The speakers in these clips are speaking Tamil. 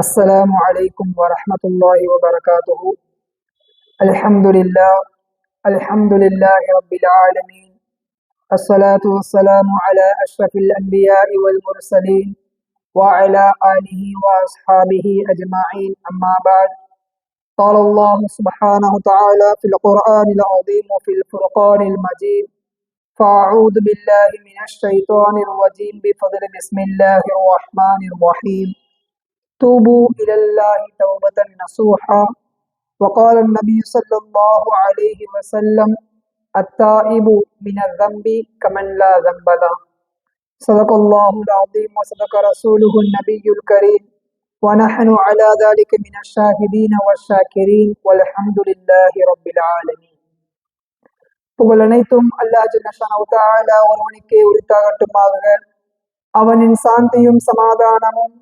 السلام عليكم ورحمة الله وبركاته. الحمد لله الحمد لله رب العالمين. الصلاة والسلام على أشرف الأنبياء والمرسلين وعلى آله وأصحابه أجمعين. أما بعد قال الله سبحانه وتعالى في القرآن العظيم وفي الفرقان المجيد فأعوذ بالله من الشيطان الرجيم بفضل بسم الله الرحمن الرحيم. توبوا إلى الله توبة نصوحا وقال النبي صلى الله عليه وسلم التائب من الذنب كمن لا ذنب له صدق الله العظيم وصدق رسوله النبي الكريم ونحن على ذلك من الشاهدين والشاكرين والحمد لله رب العالمين புகழ் அனைத்தும் அல்லாஹ் ஜன்னஷானா ஒருவனுக்கே உரித்தாகட்டுமாக அவனின் சாந்தியும் சமாதானமும்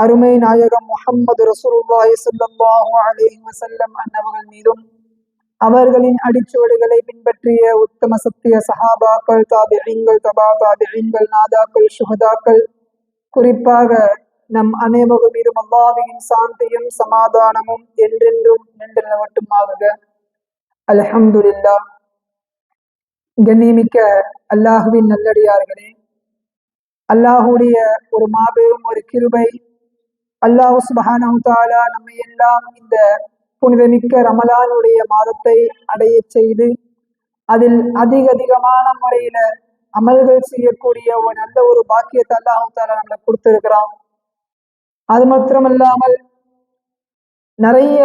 அருமை நாயகம் முகம்மது ரசூலுல்லாஹி ஸல்லல்லாஹு அலைஹி வஸல்லம் அன்னவர்கள் மீதும் அவர்களின் அடிச்சுவடுகளை பின்பற்றிய உத்தம சத்திய சஹாபாக்கள் தாபியங்கள் தபா தாபியங்கள் நாதாக்கள் சுகதாக்கள் குறிப்பாக நம் அனைவரும் மீதும் அல்லாஹ்வின் சாந்தியும் சமாதானமும் என்றென்றும் நின்று நிலவட்டுமாக அல்ஹம்துலில்லாஹ். கண்ணியமிக்க அல்லாஹுவின் நல்லடியார்களே அல்லாஹுடைய ஒரு மாபெரும் ஒரு கிருபை அல்லாஹ் சுபஹானா நம்மை எல்லாம் இந்த புனிதமிக்க ரமலானுடைய மாதத்தை அடைய செய்து அதில் அதிக அதிகமான முறையில அமல்கள் செய்யக்கூடிய ஒரு நல்ல ஒரு பாக்கியத்தை அல்லாஹு தாலா நம்மளை கொடுத்திருக்கிறான். அது மாத்திரமல்லாமல் நிறைய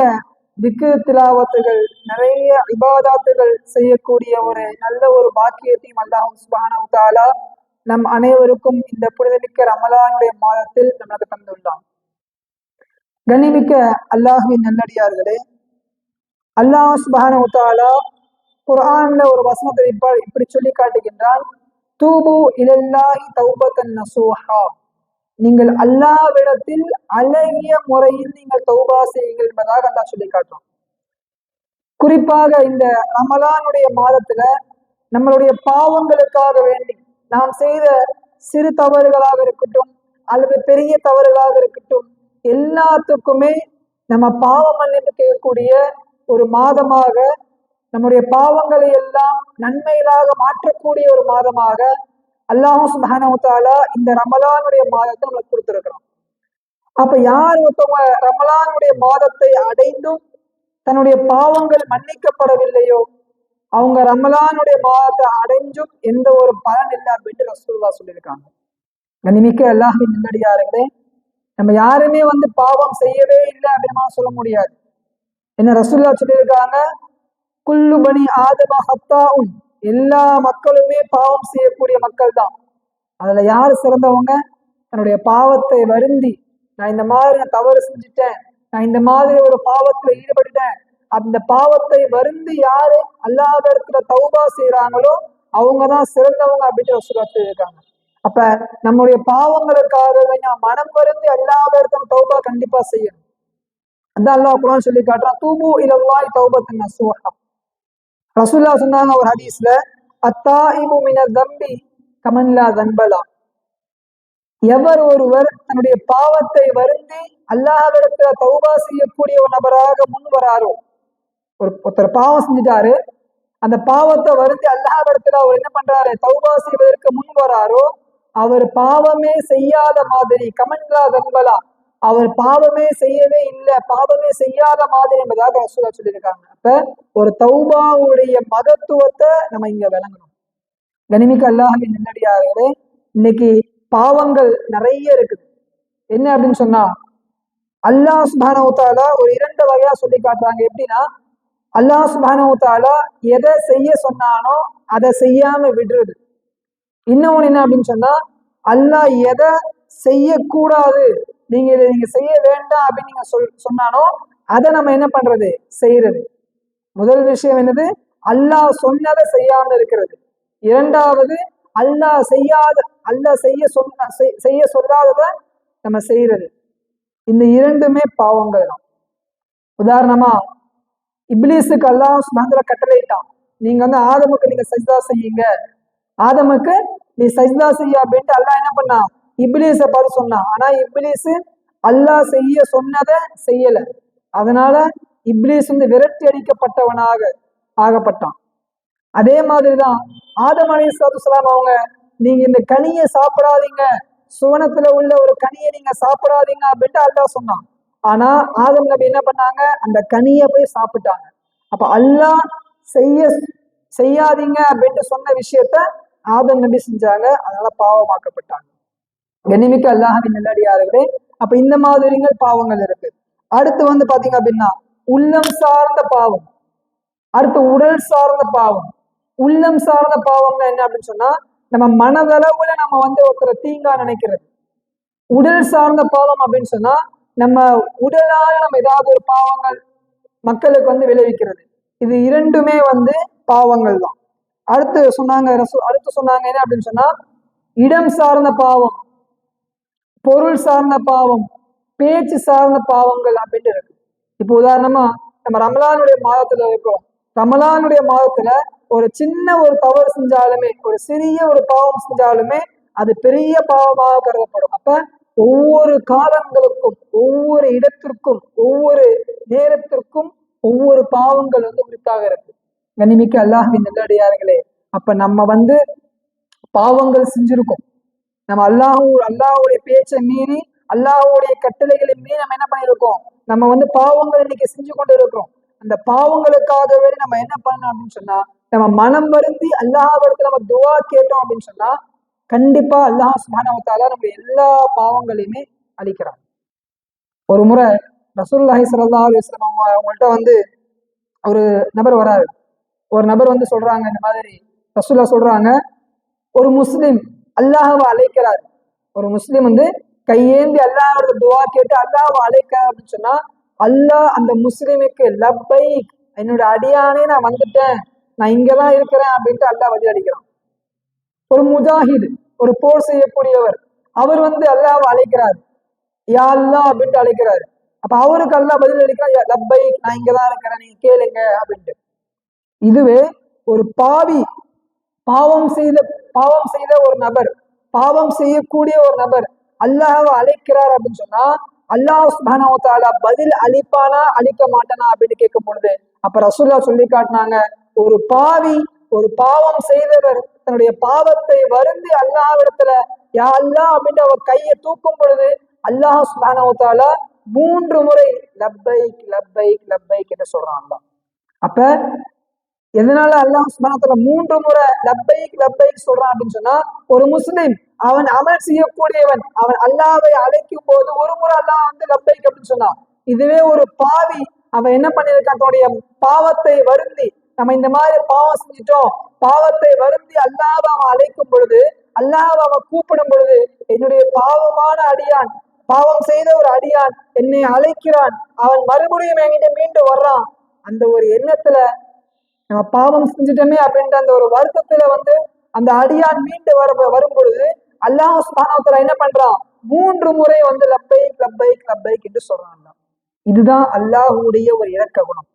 திக்கு திலாவத்துகள் நிறைய விபாதாத்துகள் செய்யக்கூடிய ஒரு நல்ல ஒரு பாக்கியத்தையும் அல்லாஹு சுபஹானஹு நம் அனைவருக்கும் இந்த புனிதமிக்க ரமலானுடைய மாதத்தில் நமக்கு தந்துள்ளான். கண்ணிமிக்க அல்லாஹுவின் நல்லடியார்களே அல்லாஹ் சுபஹான உத்தாலா குர்ஆன்ல ஒரு வசனத்தை இப்படி சொல்லி காட்டுகின்றான். தூபு இலல்லாஹி தௌபத்தன் நசூஹா. நீங்கள் அல்லாவிடத்தில் அழகிய முறையில் நீங்கள் தௌபா செய்யுங்கள் என்பதாக அல்லாஹ் சொல்லி காட்டுறோம் குறிப்பாக இந்த ரமலானுடைய மாதத்துல நம்மளுடைய பாவங்களுக்காக வேண்டி நாம் செய்த சிறு தவறுகளாக இருக்கட்டும் அல்லது பெரிய தவறுகளாக இருக்கட்டும் எல்லாத்துக்குமே நம்ம பாவ மன்னிப்பு கேட்கக்கூடிய ஒரு மாதமாக நம்முடைய பாவங்களை எல்லாம் நன்மைகளாக மாற்றக்கூடிய ஒரு மாதமாக அல்லாஹும் சுபஹானவத்தாலா இந்த ரமலானுடைய மாதத்தை நம்மளுக்கு கொடுத்துருக்கிறோம் அப்ப யார் ஒருத்தவங்க ரமலானுடைய மாதத்தை அடைந்தும் தன்னுடைய பாவங்கள் மன்னிக்கப்படவில்லையோ அவங்க ரமலானுடைய மாதத்தை அடைஞ்சும் எந்த ஒரு பலன் இல்லை அப்படின்ட்டு ரசூல்லா சொல்லியிருக்காங்க. கனிமிக்க அல்லாஹின் நல்லடியார்களே நம்ம யாருமே வந்து பாவம் செய்யவே இல்லை அப்படின்னு சொல்ல முடியாது. என்ன ரசூல்லா சொல்லியிருக்காங்க? குல்லு பனி ஆதம ஹத்தாவும் எல்லா மக்களுமே பாவம் செய்யக்கூடிய மக்கள் தான். அதுல யார் சிறந்தவங்க? தன்னுடைய பாவத்தை வருந்தி நான் இந்த மாதிரி நான் தவறு செஞ்சுட்டேன். நான் இந்த மாதிரி ஒரு பாவத்துல ஈடுபட்டுட்டேன். அந்த பாவத்தை வருந்தி யாரு அல்லாத இடத்துல தௌபா செய்யறாங்களோ அவங்கதான் சிறந்தவங்க அப்படின்னு ரசூல்லா சொல்லியிருக்காங்க. அப்ப நம்முடைய பாவங்களுக்காக நான் மனம் வருந்து எல்லா இடத்துல தௌபா கண்டிப்பா செய்யணும். அந்த அல்லா குரான் சொல்லி காட்டுறான் தூபு இலல்லாய் தௌபத்தின் நசூஹா. ரசூல்லா சொன்னாங்க ஒரு ஹதீஸ்ல அத்தாயிபு மின தம்பி கமன்லா தன்பலா. எவர் ஒருவர் தன்னுடைய பாவத்தை வருந்தி அல்லாஹ்விடத்துல தௌபா செய்யக்கூடிய ஒரு நபராக முன் வராரோ ஒரு ஒருத்தர் பாவம் செஞ்சுட்டாரு அந்த பாவத்தை வருந்தி அல்லாஹ்விடத்துல அவர் என்ன பண்றாரு? தௌபா செய்வதற்கு முன் வராரோ அவர் பாவமே செய்யாத மாதிரி கமன்லா தன்பலா அவர் பாவமே செய்யவே இல்லை பாவமே செய்யாத மாதிரி என்பதாக ரசூலா சொல்லியிருக்காங்க. அப்ப ஒரு தௌபாவுடைய மகத்துவத்தை நம்ம இங்க விளங்கணும். கனிமிக்கு அல்லாஹின் நின்னடியார்களே இன்னைக்கு பாவங்கள் நிறைய இருக்குது. என்ன அப்படின்னு சொன்னா அல்லாஹ் சுபானவுத்தாலா ஒரு இரண்டு வகையா சொல்லி காட்டுறாங்க. எப்படின்னா அல்லாஹ் சுபானவுத்தாலா எதை செய்ய சொன்னானோ அதை செய்யாம விடுறது. இன்னொன்று என்ன அப்படின்னு சொன்னா அல்லாஹ் எதை செய்யக்கூடாது. நீங்க இதை நீங்க செய்ய வேண்டாம் அப்படின்னு நீங்க சொல் சொன்னானோ அதை நம்ம என்ன பண்றது? செய்யறது. முதல் விஷயம் என்னது? அல்லாஹ் சொன்னதை செய்யாம இருக்கிறது. இரண்டாவது அல்லாஹ் செய்யாத அல்லாஹ் செய்ய சொன்ன செய்ய சொல்லாதத நம்ம செய்யறது. இந்த இரண்டுமே பாவங்கள் தான். உதாரணமா இப்லீஸுக்கு அல்லாஹ் சுமந்திர கட்டளையிட்டான். நீங்க வந்து ஆதமுக்கு நீங்க சஜ்தா செய்யுங்க. ஆதமுக்கு நீ சஜ்தா செய்ய அப்படின்ட்டு அல்லாஹ் என்ன பண்ணான் இப்லீஸை பார்த்து சொன்னான் ஆனா இப்லீஸ் அல்லாஹ் செய்ய சொன்னதை செய்யல. அதனால இப்லீஸ் வந்து விரட்டி அடிக்கப்பட்டவனாக ஆகப்பட்டான். அதே மாதிரிதான் ஆதம் அலி சலாம் அவங்க நீங்க இந்த கனியை சாப்பிடாதீங்க. சுவனத்துல உள்ள ஒரு கனியை நீங்க சாப்பிடாதீங்க அப்படின்ட்டு அல்லாஹ் சொன்னான். ஆனா ஆதம் நபி என்ன பண்ணாங்க? அந்த கனியை போய் சாப்பிட்டாங்க. அப்ப அல்லாஹ் செய்ய செய்யாதீங்க அப்படின்ட்டு சொன்ன விஷயத்த ஆதம் நபி செஞ்சாங்க? அதனால பாவமாக்கப்பட்டாங்க. கண்ணிமிக்க அல்லாஹின் நல்லடியார்களே அப்ப இந்த மாதிரிங்கள் பாவங்கள் இருக்கு. அடுத்து வந்து பாத்தீங்க அப்படின்னா உள்ளம் சார்ந்த பாவம். அடுத்து உடல் சார்ந்த பாவம். உள்ளம் சார்ந்த பாவம்னா என்ன அப்படின்னு சொன்னா நம்ம மனதளவுல நம்ம வந்து ஒருத்தரை தீங்கா நினைக்கிறது. உடல் சார்ந்த பாவம் அப்படின்னு சொன்னா நம்ம உடலால் நம்ம ஏதாவது ஒரு பாவங்கள் மக்களுக்கு வந்து விளைவிக்கிறது. இது இரண்டுமே வந்து பாவங்கள் தான் அடுத்து சொன்னாங்க அடுத்து சொன்னாங்க என்ன அப்படின்னு சொன்னா இடம் சார்ந்த பாவம் பொருள் சார்ந்த பாவம் பேச்சு சார்ந்த பாவங்கள் அப்படின்ட்டு இருக்கு. இப்போ உதாரணமா நம்ம ரமலானுடைய மாதத்துல இருக்கிறோம் ரமலானுடைய மாதத்துல ஒரு சின்ன ஒரு தவறு செஞ்சாலுமே ஒரு சிறிய ஒரு பாவம் செஞ்சாலுமே அது பெரிய பாவமாக கருதப்படும். அப்ப ஒவ்வொரு காலங்களுக்கும் ஒவ்வொரு இடத்திற்கும் ஒவ்வொரு நேரத்திற்கும் ஒவ்வொரு பாவங்கள் வந்து உரித்தாக இருக்கு. கனிமிக்க அல்லாஹின் நல்லடியார்களே. அப்ப நம்ம வந்து பாவங்கள் செஞ்சிருக்கோம். நம்ம அல்லாஹூ அல்லாஹுடைய பேச்சை மீறி அல்லாஹுடைய கட்டளைகளை மீறி நம்ம என்ன பண்ணியிருக்கோம் நம்ம வந்து பாவங்கள் இன்னைக்கு செஞ்சு கொண்டு இருக்கிறோம் அந்த பாவங்களுக்காகவே நம்ம என்ன பண்ணணும் அப்படின்னு சொன்னா நம்ம மனம் வருந்தி அல்லாஹிடத்துல நம்ம துவா கேட்டோம் அப்படின்னு சொன்னா கண்டிப்பா அல்லாஹ் சுபானவத்தால நம்ம எல்லா பாவங்களையுமே அழிக்கிறான். ஒரு முறை ரசூல்லாஹி சல்லா அலுவலாம் அவங்க அவங்கள்ட்ட வந்து ஒரு நபர் வராரு. ஒரு நபர் வந்து சொல்றாங்க இந்த மாதிரி ரசூலா சொல்றாங்க ஒரு முஸ்லீம் அல்லாஹவை அழைக்கிறார். ஒரு முஸ்லீம் வந்து கையேந்தி அல்லாஹோட துவா கேட்டு அல்லாஹாவை அழைக்க அப்படின்னு சொன்னா அல்லாஹ் அந்த முஸ்லீமுக்கு லப்பை என்னோட அடியானே நான் வந்துட்டேன் நான் இங்கதான் இருக்கிறேன் அப்படின்ட்டு அல்லாஹ் வழி அடிக்கிறான். ஒரு முஜாஹிது ஒரு போர் செய்யக்கூடியவர் அவர் வந்து அல்லாஹ் அழைக்கிறார். யா அல்லா அப்படின்ட்டு அழைக்கிறாரு. அப்ப அவருக்கு அல்லாஹ் பதில் அளிக்கிறான் லப்பை நான் இங்கதான் இருக்கிறேன் நீங்க கேளுங்க அப்படின்ட்டு. இதுவே ஒரு பாவி பாவம் செய்த பாவம் செய்த ஒரு நபர் பாவம் செய்யக்கூடிய ஒரு நபர் அல்லாஹாவை அழைக்கிறார் அப்படின்னு சொன்னா அல்லாஹ் சுபானாவத்தாலா பதில் அளிப்பானா அழிக்க மாட்டானா அப்படின்னு கேட்கும் பொழுது அப்ப ரசூல்லா சொல்லி காட்டினாங்க ஒரு பாவி ஒரு பாவம் செய்தவர் தன்னுடைய பாவத்தை வருந்தி அல்லாஹிடத்துல யா அல்லா அப்படின்ட்டு அவர் கையை தூக்கும் பொழுது அல்லாஹ் சுபானாவத்தாலா மூன்று முறை லப்பைக் லப்பைக் லப்பைக் என்று சொல்றான் அப்ப எதனால அல்லாஹ் சுபானத்துல மூன்று முறை லப்பைக் லப்பை சொல்றான் அப்படின்னு சொன்னா ஒரு முஸ்லிம் அவன் அமல் செய்யக்கூடியவன் அவன் அல்லாவை அழைக்கும் போது ஒரு முறை அல்லாஹ் வந்து லப்பைக் அப்படின்னு சொன்னான் இதுவே ஒரு பாவி அவன் என்ன பண்ணிருக்கான் தன்னுடைய பாவத்தை வருந்தி நம்ம இந்த மாதிரி பாவம் செஞ்சிட்டோம் பாவத்தை வருந்தி அல்லாவை அவன் அழைக்கும் பொழுது அல்லாவை அவன் கூப்பிடும் பொழுது என்னுடைய பாவமான அடியான் பாவம் செய்த ஒரு அடியான் என்னை அழைக்கிறான் அவன் மறுபடியும் என்கிட்ட மீண்டு வர்றான். அந்த ஒரு எண்ணத்துல நம்ம பாவம் செஞ்சுட்டோமே அப்படின்ற அந்த ஒரு வருத்தத்துல வந்து அந்த அடியான் மீண்டு வர வரும் பொழுது அல்லாஹ் சுபானத்துல என்ன பண்றான்? மூன்று முறை வந்து லப்பைக் லப்பைக் லப்பைக் என்று சொல்றான் இதுதான் அல்லாஹுடைய ஒரு இலக்க குணம்.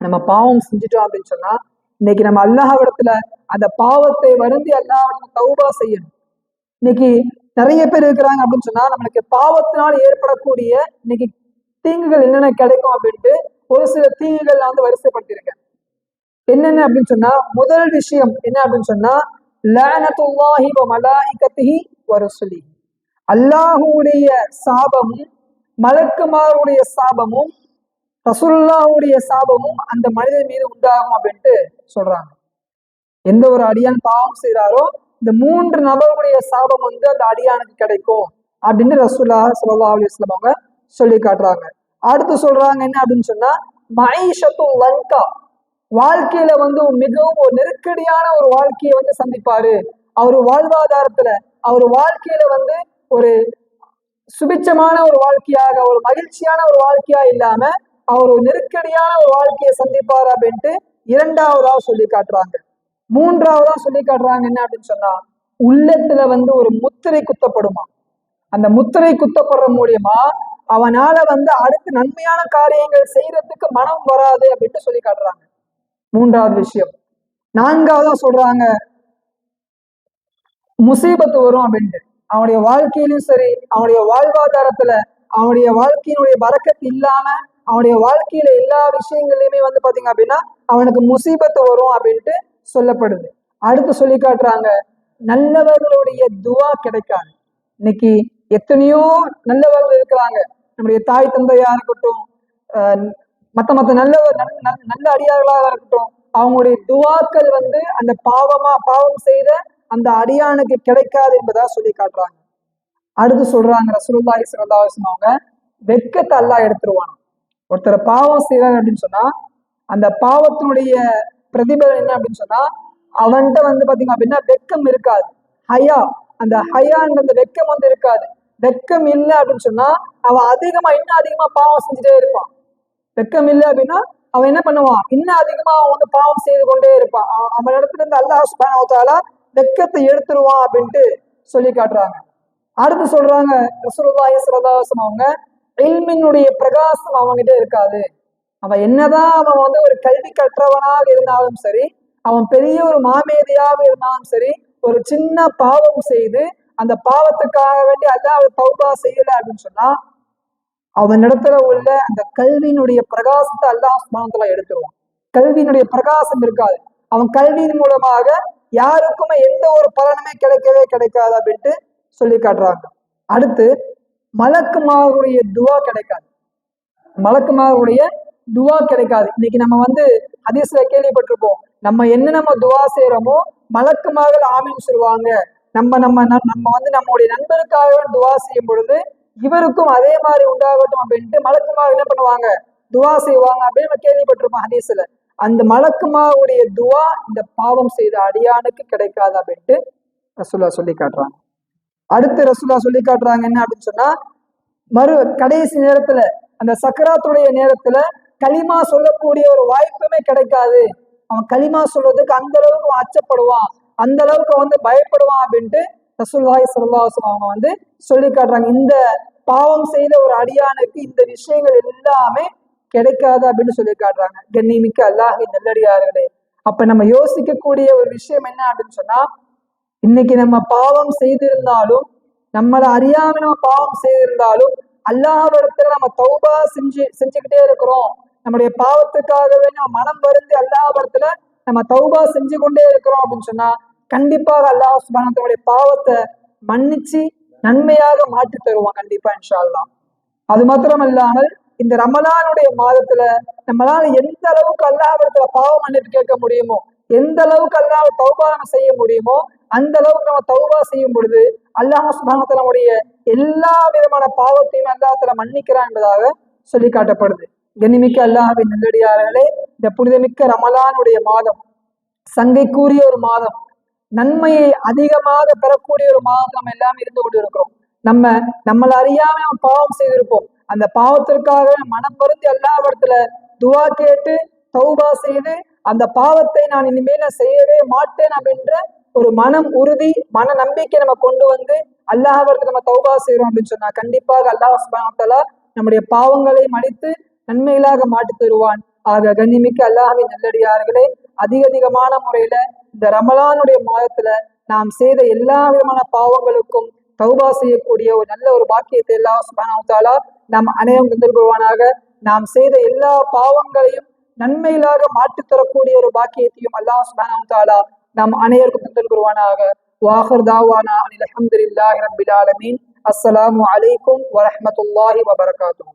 நம்ம பாவம் செஞ்சுட்டோம் அப்படின்னு சொன்னா இன்னைக்கு நம்ம அல்லாஹிடத்துல அந்த பாவத்தை வருந்தி அல்லாஹ் தௌபா செய்யணும். இன்னைக்கு நிறைய பேர் இருக்கிறாங்க அப்படின்னு சொன்னா நம்மளுக்கு பாவத்தினால் ஏற்படக்கூடிய இன்னைக்கு தீங்குகள் என்னென்ன கிடைக்கும் அப்படின்ட்டு ஒரு சில தீங்குகள் நான் வந்து வரிசைப்படுத்தியிருக்கேன். என்னென்ன அப்படின்னு சொன்னா முதல் விஷயம் என்ன அப்படின்னு சொன்னா வ அல்லாஹுடைய சாபமும் மலக்குமாருடைய சாபமும் ரசுல்லாவுடைய சாபமும் அந்த மனிதன் மீது உண்டாகும் அப்படின்ட்டு சொல்றாங்க. எந்த ஒரு அடியான் பாவம் செய்கிறாரோ இந்த மூன்று நபர்களுடைய சாபம் வந்து அந்த அடியானுக்கு கிடைக்கும் அப்படின்னு ரசூல்லா சல்லா அலிஸ்லாம் அவங்க சொல்லி காட்டுறாங்க. அடுத்து சொல்றாங்க என்ன அப்படின்னு சொன்னா மைஷத்து லங்கா வாழ்க்கையில வந்து மிகவும் ஒரு நெருக்கடியான ஒரு வாழ்க்கையை வந்து சந்திப்பாரு. அவர் வாழ்வாதாரத்துல அவர் வாழ்க்கையில வந்து ஒரு சுபிச்சமான ஒரு வாழ்க்கையாக ஒரு மகிழ்ச்சியான ஒரு வாழ்க்கையா இல்லாம அவர் ஒரு நெருக்கடியான ஒரு வாழ்க்கையை சந்திப்பார் அப்படின்ட்டு இரண்டாவதா சொல்லி காட்டுறாங்க. மூன்றாவதா சொல்லி காட்டுறாங்க என்ன அப்படின்னு சொன்னா உள்ளத்துல வந்து ஒரு முத்திரை குத்தப்படுமா? அந்த முத்திரை குத்தப்படுற மூலியமா அவனால வந்து அடுத்து நன்மையான காரியங்கள் செய்யறதுக்கு மனம் வராது அப்படின்ட்டு சொல்லி காட்டுறாங்க. மூன்றாவது விஷயம். நான்காவதா சொல்றாங்க முசீபத்து வரும் அப்படின்ட்டு. அவனுடைய வாழ்க்கையிலும் சரி அவனுடைய வாழ்வாதாரத்துல அவனுடைய வாழ்க்கையினுடைய வரக்கத்து இல்லாம அவனுடைய வாழ்க்கையில எல்லா விஷயங்களையுமே வந்து பாத்தீங்க அப்படின்னா அவனுக்கு முசீபத்து வரும் அப்படின்ட்டு சொல்லப்படுது. அடுத்து சொல்லி காட்டுறாங்க நல்லவர்களுடைய துவா கிடைக்காது. இன்னைக்கு எத்தனையோ நல்லவர்கள் இருக்கிறாங்க. நம்முடைய தாய் தந்தையா இருக்கட்டும் மற்ற மத்த மத்த நல்ல நல்ல நல்ல- நல்ல அடியார்களாக இருக்கட்டும் அவங்களுடைய துவாக்கள் வந்து அந்த பாவமா பாவம் செய்த அந்த அடியானுக்கு கிடைக்காது என்பதா சொல்லி காட்டுறாங்க. அடுத்து சொல்றாங்க ரசூலுல்லாஹி ஸல்லல்லாஹு அலைஹி அவங்க வெக்கத்தை அல்லாஹ் எடுத்துருவான் ஒருத்தர் பாவம் செய்யறாங்க அப்படின்னு சொன்னா அந்த பாவத்தினுடைய பிரதிபலன் என்ன அப்படின்னு சொன்னா அவன்கிட்ட வந்து பாத்தீங்க அப்படின்னா வெட்கம் இருக்காது. ஹயா அந்த ஹயான்ற அந்த வெட்கம் வந்து இருக்காது. வெக்கம் இல்லை அப்படின்னு சொன்னா அவன் அதிகமா இன்னும் அதிகமா பாவம் செஞ்சுட்டே இருப்பான். வெக்கம் இல்லை அப்படின்னா அவன் என்ன பண்ணுவான்? இன்னும் அதிகமா அவன் வந்து பாவம் செய்து கொண்டே இருப்பான். அவன் இடத்துல இருந்து அல்லாஹ் சுப்ஹானஹு வெக்கத்தை எடுத்துருவான் அப்படின்ட்டு சொல்லி காட்டுறாங்க. அடுத்து சொல்றாங்க ரசூலுல்லாஹி ஸல்லல்லாஹு அவங்க இல்மினுடைய பிரகாசம் அவன்கிட்ட இருக்காது. அவன் என்னதான் அவன் வந்து ஒரு கல்வி கற்றவனாக இருந்தாலும் சரி அவன் பெரிய ஒரு மாமேதையாக இருந்தாலும் சரி ஒரு சின்ன பாவம் செய்து அந்த பாவத்துக்காக வேண்டி அல்லாஹ் தௌபா செய்யல அப்படின்னு சொன்னா அவனிடத்துல உள்ள அந்த கல்வியினுடைய பிரகாசத்தை அல்லாஹ் சுபானத்துல எடுத்துருவான். கல்வியினுடைய பிரகாசம் இருக்காது. அவன் கல்வியின் மூலமாக யாருக்குமே எந்த ஒரு பலனுமே கிடைக்கவே கிடைக்காது அப்படின்ட்டு சொல்லி காட்டுறாங்க. அடுத்து மலக்குமாருடைய துவா கிடைக்காது. மலக்குமாருடைய துவா கிடைக்காது. இன்னைக்கு நம்ம வந்து ஹதீஸ்ல கேள்விப்பட்டிருப்போம். நம்ம என்ன நம்ம துவா செய்யறோமோ மலக்குமார்கள் ஆமின்னு சொல்லுவாங்க. நம்ம நம்ம ந- நம்ம வந்து நம்மளுடைய நண்பருக்காக துவா செய்யும் பொழுது இவருக்கும் அதே மாதிரி உண்டாகட்டும் அப்படின்ட்டு மலக்குமார் என்ன பண்ணுவாங்க? துவா செய்வாங்க அப்படின்னு நம்ம கேள்விப்பட்டிருப்போம் ஹதீஸ்ல. அந்த மலக்குமாவுடைய துவா இந்த பாவம் செய்த அடியானுக்கு கிடைக்காது அப்படின்ட்டு ரசுல்லா சொல்லி காட்டுறாங்க. அடுத்து ரசுல்லா சொல்லி காட்டுறாங்க என்ன அப்படின்னு சொன்னா மறு கடைசி நேரத்துல அந்த சக்கராத்துடைய நேரத்துல களிமா சொல்லக்கூடிய ஒரு வாய்ப்புமே கிடைக்காது. அவன் களிமா சொல்றதுக்கு அந்த அளவுக்கு அவன் அச்சப்படுவான். அந்த அளவுக்கு வந்து பயப்படுவான் அப்படின்ட்டு ரசூல்லாய் சல்லாஹம் அவங்க வந்து சொல்லி காட்டுறாங்க. இந்த பாவம் செய்த ஒரு அடியானுக்கு இந்த விஷயங்கள் எல்லாமே கிடைக்காது அப்படின்னு சொல்லி காட்டுறாங்க. கண்ணிமிக்க அல்லாஹி நல்லடியார்களே அப்ப நம்ம யோசிக்கக்கூடிய ஒரு விஷயம் என்ன அப்படின்னு சொன்னா இன்னைக்கு நம்ம பாவம் செய்திருந்தாலும் நம்மளை அறியாம நம்ம பாவம் செய்திருந்தாலும் அல்லாஹ்விடத்துல நம்ம தௌபா செஞ்சு செஞ்சுக்கிட்டே இருக்கிறோம். நம்முடைய பாவத்துக்காகவே நம்ம மனம் வருந்தி அல்லாஹ்விடத்துல நம்ம தௌபா செஞ்சு கொண்டே இருக்கிறோம் அப்படின்னு சொன்னா கண்டிப்பாக அல்லாஹ் சுபானத்தோடைய பாவத்தை மன்னிச்சு நன்மையாக மாற்றி தருவான் கண்டிப்பா இன்ஷா அல்லாஹ் அது மாத்திரம் இல்லாமல் இந்த ரமலானுடைய மாதத்துல நம்மளால எந்த அளவுக்கு அல்லாஹ்விடத்துல பாவம் மன்னிப்பு கேட்க முடியுமோ எந்த அளவுக்கு அல்லாஹ் தௌபா நம்ம செய்ய முடியுமோ அந்த அளவுக்கு நம்ம தௌபா செய்யும் பொழுது அல்லாஹ் சுபானத்துல எல்லா விதமான பாவத்தையும் அல்லாஹத்துல மன்னிக்கிறான் என்பதாக சொல்லி காட்டப்படுது. கண்ணிமிக்க அல்லாஹ்வின் நல்லடியார்களே இந்த புனிதமிக்க ரமலானுடைய மாதம் சங்கைக்குரிய ஒரு மாதம் நன்மையை அதிகமாக பெறக்கூடிய ஒரு மாதம் நம்ம எல்லாமே இருந்து கொண்டு இருக்கிறோம் நம்ம நம்மள அறியாம நம்ம பாவம் செய்திருப்போம். அந்த பாவத்திற்காக மனம் பொருந்தி எல்லாவிடத்துல துவா கேட்டு தௌபா செய்து அந்த பாவத்தை நான் இனிமேல் நான் செய்யவே மாட்டேன் அப்படின்ற ஒரு மனம் உறுதி மன நம்பிக்கை நம்ம கொண்டு வந்து அல்லாஹ்விடத்துல நம்ம தௌபா செய்யறோம் அப்படின்னு சொன்னா கண்டிப்பாக அல்லாஹ் சுப்ஹானஹு நம்முடைய பாவங்களை மடித்து நன்மைகளாக மாற்றி தருவான். ஆக கண்ணிமிக்க அல்லாஹ்வின் நல்லடியார்களே அதிக அதிகமான முறையில இந்த ரமலானுடைய மாதத்துல நாம் செய்த எல்லா விதமான பாவங்களுக்கும் தௌபா செய்யக்கூடிய ஒரு நல்ல ஒரு பாக்கியத்தை எல்லாம் சுபானாவுத்தாலா நாம் அனைவரும் தந்திருக்குவானாக நாம் செய்த எல்லா பாவங்களையும் நன்மையிலாக மாற்றித் தரக்கூடிய ஒரு பாக்கியத்தையும் அல்லாஹ் சுபானாவுத்தாலா நாம் அனைவருக்கும் தந்திருக்குவானாக வாஹர் தாவானா அனில் அல்ஹம்துலில்லாஹி ரப்பில் ஆலமீன். அஸ்ஸலாமு அலைக்கும் வரஹமத்துல்லாஹி வபரகாத்துஹு.